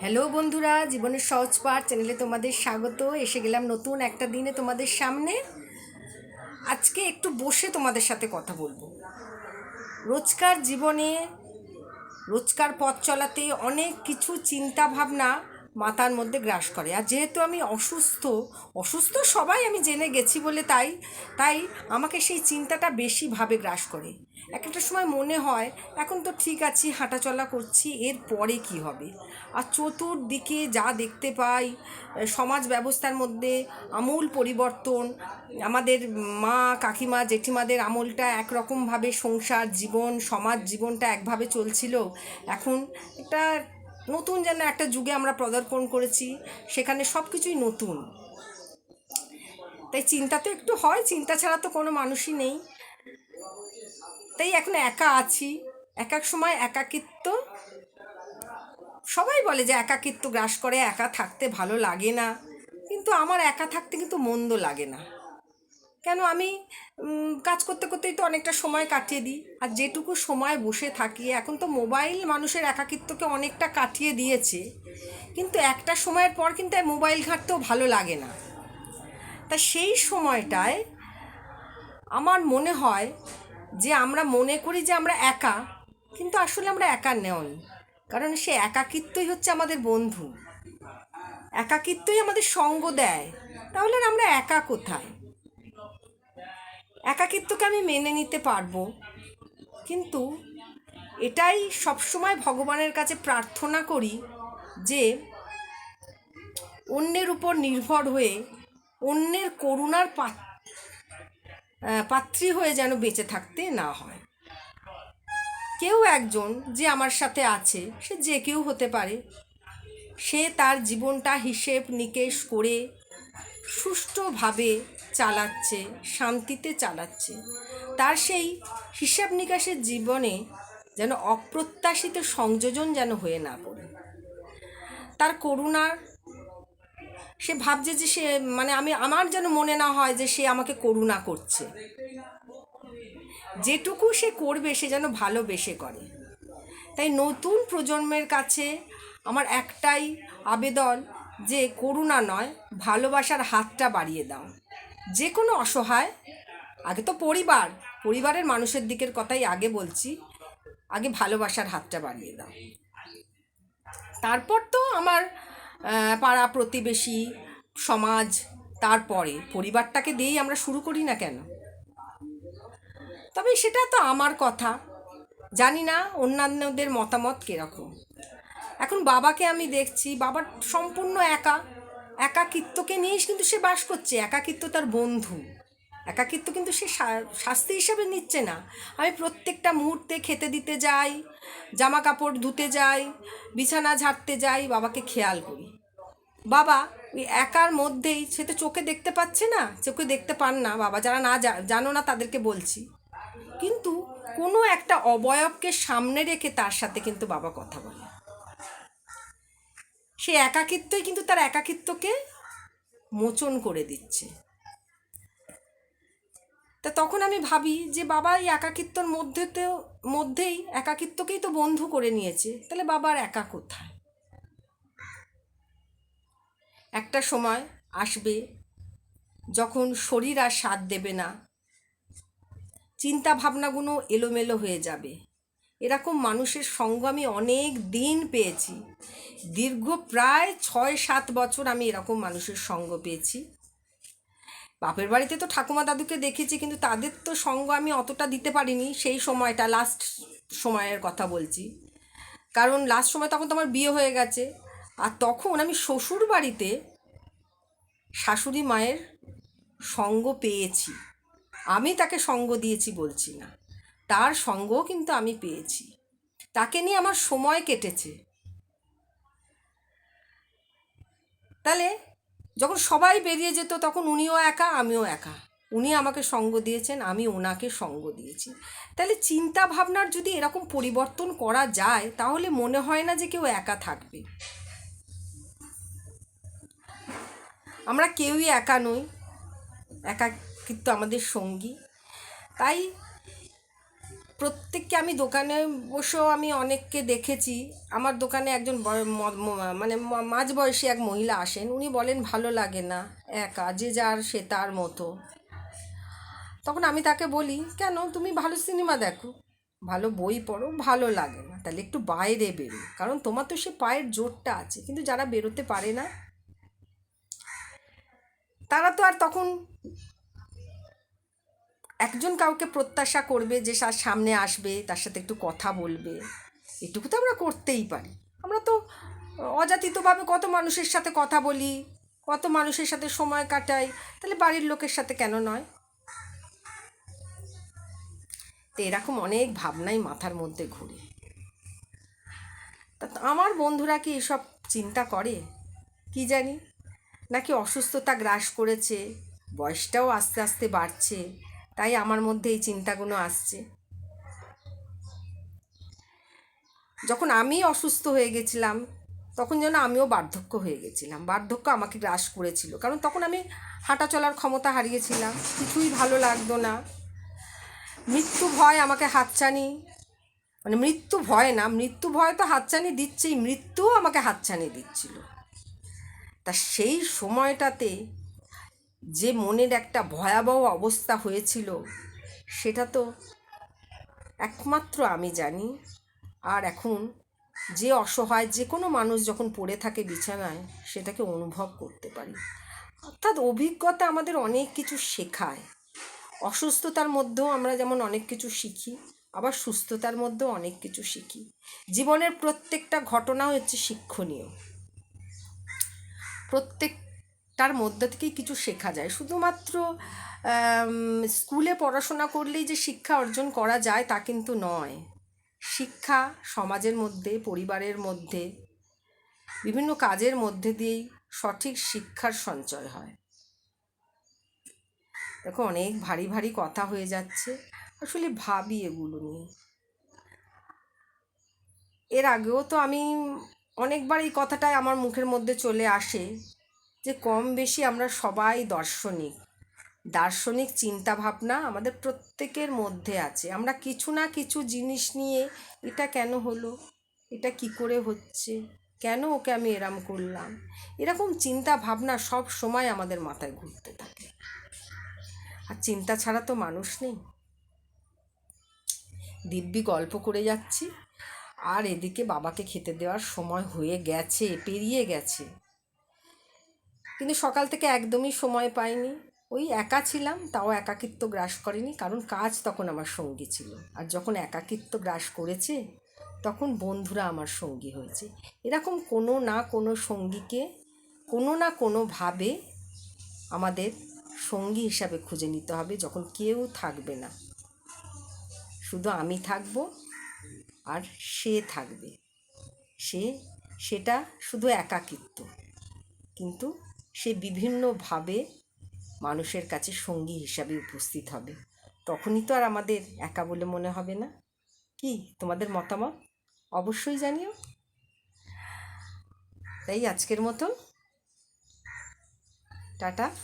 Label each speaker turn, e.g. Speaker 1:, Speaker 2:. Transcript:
Speaker 1: Hello বন্ধুরা, জীবনের সহজ পাঠ চ্যানেলে তোমাদের স্বাগত। এসে গেলাম নতুন একটা দিনে তোমাদের সামনে। আজকে একটু বসে তোমাদের সাথে কথা বলব। রোজকার জীবনে, রোজকার পথ চলাতে অনেক কিছু চিন্তা ভাবনা মাথার মধ্যে গ্রাস করে। আর যেহেতু আমি অসুস্থ অসুস্থ সবাই আমি জেনে গেছি বলে তাই তাই আমাকে সেই চিন্তাটা বেশিভাবে গ্রাস করে। এক একটা সময় মনে হয়, এখন তো ঠিক আছি, হাঁটাচলা করছি, এর পরে কি হবে? আর চতুর্দিকে যা দেখতে পাই সমাজ ব্যবস্থার মধ্যে আমূল পরিবর্তন, আমাদের মা, কাকিমা, জেঠিমাদের আমলটা একরকমভাবে সংসার জীবন, সমাজ জীবনটা একভাবে চলছিল। এখন একটা নতুন যেন একটা যুগে আমরা পদার্পণ করেছি, সেখানে সব কিছুই নতুন। তাই চিন্তা তো একটু হয়, চিন্তা ছাড়া তো কোনো মানুষই নেই। তাই এখন একা আছি, এক এক সময় একাকিত্ব। সবাই বলে যে একাকিত্ব গ্রাস করে, একা থাকতে ভালো লাগে না। কিন্তু আমার একা থাকতে কিন্তু মন্দ লাগে না। কেন আমি কাজ করতে করতেই তো অনেকটা সময় কাটিয়ে দিই। আর যেটুকু সময় বসে থাকি, এখন তো মোবাইল মানুষের একাকিত্বকে অনেকটা কাটিয়ে দিয়েছে। কিন্তু একটা সময়ের পর কিন্তু মোবাইল ঘাঁটতেও ভালো লাগে না। তা সেই সময়টায় আমার মনে হয় যে আমরা মনে করি যে আমরা একা, কিন্তু আসলে আমরা একা নই। কারণ সে একাকিত্বই হচ্ছে আমাদের বন্ধু। একাকিত্বই আমাদের সঙ্গ দেয়। তাহলে আমরা একা কোথায়? একাকিত্বকে আমি মেনে নিতে পারব। কিন্তু এটাই সবসময় ভগবানের কাছে প্রার্থনা করি যে অন্যের উপর নির্ভর হয়ে অন্যের করুণার পাত্রী হয়ে যেন বেঁচে থাকতে না হয়। কেউ একজন যে আমার সাথে আছে, সে যে কেউ হতে পারে, সে তার জীবনটা হিসেব নিকেশ করে সুষ্ঠুভাবে চালাচ্ছে, শান্তিতে চালাচ্ছে। তার সেই হিসাব নিকাশের জীবনে যেন অপ্রত্যাশিত সংযোজন যেন হয়ে না পড়ে। তার করুণার, সে ভাবছে যে সে মানে আমি, আমার যেন মনে না হয় যে সে আমাকে করুণা করছে। যেটুকু সে করবে, সে যেন ভালোবেসে করে। তাই নতুন প্রজন্মের কাছে আমার একটাই আবেদন যে করুণা নয়, ভালোবাসার হাতটা বাড়িয়ে দাও। যে কোনো অসহায়, আগে তো পরিবার, পরিবারের মানুষের দিকের কথাই আগে বলছি, আগে ভালোবাসার হাতটা বাড়িয়ে দাও। তারপর তো আমার পাড়া প্রতিবেশী, সমাজ, তারপরে পরিবারটাকে দিয়েই আমরা শুরু করি না কেন? তবে সেটা তো আমার কথা। জানি না অন্যান্যদের মতামত কীরকম। এখন বাবাকে আমি দেখছি বাবার সম্পূর্ণ একা। একাকিত্বকে নিয়েই কিন্তু সে বাস করছে। একাকিত্ব তার বন্ধু। একাকিত্ব কিন্তু সে শাস্তি হিসাবে নিচ্ছে না। আমি প্রত্যেকটা মুহূর্তে খেতে দিতে যাই জামা কাপড় ধুতে যাই, বিছানা ঝাড়তে যাই, বাবাকে খেয়াল করি। বাবা ওই একার মধ্যেই, সে তো চোখে দেখতে পাচ্ছে না, চোখে দেখতে পান না বাবা, যারা না জানো না তাদেরকে বলছি। কিন্তু কোনো একটা অবয়বকে সামনে রেখে তার সাথে কিন্তু বাবা কথা বলে। সে একাকিত্বই কিন্তু তার একাকিত্বকে মোচন করে দিচ্ছে। তা তখন আমি ভাবি যে বাবা এই একাকিত্বর মধ্যেতেও, মধ্যেই একাকিত্বকেই তো বন্ধু করে নিয়েছে, তাহলে বাবার একা কোথায়? একটা সময় আসবে যখন শরীর আর সাথ দেবে না, চিন্তা ভাবনাগুলো এলোমেলো হয়ে যাবে। এরকম মানুষের সঙ্গ আমি অনেক দিন পেয়েছি। দীর্ঘ প্রায় ছয় সাত বছর আমি এরকম মানুষের সঙ্গ পেয়েছি। বাপের বাড়িতে তো ঠাকুমা দাদুকে দেখেছি, কিন্তু তাদের তো সঙ্গ আমি অতটা দিতে পারিনি সেই সময়টা লাস্ট সময়ের কথা বলছি। কারণ লাস্ট সময় তখন তো আমার বিয়ে হয়ে গেছে, আর তখন আমি শ্বশুর বাড়িতে শাশুড়ি মায়ের সঙ্গ পেয়েছি। আমি তাকে সঙ্গ দিয়েছি বলছি না। তার সঙ্গও কিন্তু আমি পেয়েছি। তাকে নিয়ে আমার সময় কেটেছে। তাহলে যখন সবাই বেরিয়ে যেত তখন উনিও একা, আমিও একা। উনি আমাকে সঙ্গ দিয়েছেন, আমি ওনাকে সঙ্গ দিয়েছি। তাহলে চিন্তা ভাবনার যদি এরকম পরিবর্তন করা যায়, তাহলে মনে হয় না যে কেউ একা থাকবে। আমরা কেউই একা নই, একাকিত্ব আমাদের সঙ্গী। তাই প্রত্যেককে আমি দোকানে বসেও আমি অনেককে দেখেছি। আমার দোকানে একজন মানে ম- মাঝবয়সী এক মহিলা আসেন। উনি বলেন, ভালো লাগে না একা, যে যার সে তার মতো। তখন আমি তাকে বলি, কেন? তুমি ভালো সিনেমা দেখো। ভালো বই পড়ো, ভালো লাগে না। তাহলে একটু বাইরে বেরো। কারণ তোমার তো সে পায়ের জোরটা আছে। কিন্তু যারা বেরোতে পারে না, তারা তো আর তখন একজন কাউকে প্রত্যাশা করবে যে তার সামনে আসবে, তার সাথে একটু কথা বলবে। এটুকু তো আমরা করতেই পারি। আমরা তো অযাচিতভাবে কত মানুষের সাথে কথা বলি, কত মানুষের সাথে সময় কাটাই, তাহলে বাড়ির লোকের সাথে কেন নয়? তো এরকম অনেক ভাবনাই মাথার মধ্যে ঘুরে। তা আমার বন্ধুরা কি এসব চিন্তা করে? কি জানি? নাকি অসুস্থতা গ্রাস করেছে, বয়সটাও আস্তে আস্তে বাড়ছে। তাই আমার মধ্যে এই চিন্তাগুলো আসছে। যখন আমি অসুস্থ হয়ে গেছিলাম, তখন যেন আমিও বার্ধক্য হয়ে গেছিলাম। বার্ধক্য আমাকে গ্রাস করেছিল। কারণ তখন আমি হাঁটা চলার ক্ষমতা হারিয়েছিলাম। কিছুই ভালো লাগতো না। মৃত্যু ভয় আমাকে হাতছানি মানে মৃত্যু ভয় না, মৃত্যু ভয় তো হাতছানি দিচ্ছেই, মৃত্যুও আমাকে হাতছানি দিচ্ছিল। তা সেই সময়টাতে যে মনের একটা ভয়াবহ অবস্থা হয়েছিল, সেটা তো একমাত্র আমি জানি। আর এখন যে অসহায় যে কোনো মানুষ যখন পড়ে থাকে বিছানায়, সেটাকে অনুভব করতে পারি। অর্থাৎ অভিজ্ঞতা আমাদের অনেক কিছু শেখায়। অসুস্থতার মধ্যেও আমরা যেমন অনেক কিছু শিখি, আবার সুস্থতার মধ্যেও অনেক কিছু শিখি। জীবনের প্রত্যেকটা ঘটনা হচ্ছে শিক্ষণীয়। প্রত্যেকটার মধ্যে থেকেই কিছু শেখা যায়। শুধুমাত্র স্কুলে পড়াশোনা করলেই যে শিক্ষা অর্জন করা যায় তা কিন্তু নয়। শিক্ষা সমাজের মধ্যে, পরিবারের মধ্যে, বিভিন্ন কাজের মধ্যে দিয়েই সঠিক শিক্ষার সঞ্চয় হয়। দেখো, অনেক ভারী ভারী কথা হয়ে যাচ্ছে। আসলে ভাবি এগুলো নিয়ে। এর আগেও তো আমি অনেকবার এই কথাটাই আমার মুখের মধ্যে চলে আসে। যে কম বেশি আমরা সবাই দার্শনিক। দার্শনিক চিন্তা ভাবনা আমাদের প্রত্যেকের মধ্যে আছে। আমরা কিছু না কিছু জিনিস নিয়ে, এটা কেন হলো? এটা কি করে হচ্ছে? কেন ওকে আমি এরম করলাম? এরকম চিন্তা ভাবনা সব সময় আমাদের মাথায় ঘুরতে থাকে। আর চিন্তা ছাড়া তো মানুষ নেই। দিব্যি গল্প করে যাচ্ছি। আর এদিকে বাবাকে খেতে দেওয়ার সময় হয়ে গেছে, পেরিয়ে গেছে। কিন্তু সকাল থেকে একদমই সময় পাইনি। ওই একা ছিলাম, তাও একাকিত্ব গ্রাস করেনি, কারণ কাজ তখন আমার সঙ্গী ছিল। আর যখন একাকিত্ব গ্রাস করেছে, তখন বন্ধুরা আমার সঙ্গী হয়েছে। এরকম কোনো না কোনো সঙ্গীকে, কোনো না কোনোভাবে আমাদের সঙ্গী হিসাবে খুঁজে নিতে হবে, যখন কেউ থাকবে না। শুধু আমি থাকব, আর সে থাকবে। সে, সেটা শুধু একাকিত্ব। কিন্তু সে বিভিন্নভাবে মানুষের কাছে সঙ্গী হিসাবে উপস্থিত হবে। তখনই তো আর আমাদের একা বলে মনে হবে না। কি, তোমাদের মতামত? অবশ্যই জানিও। তাই আজকের মতন। টাটা।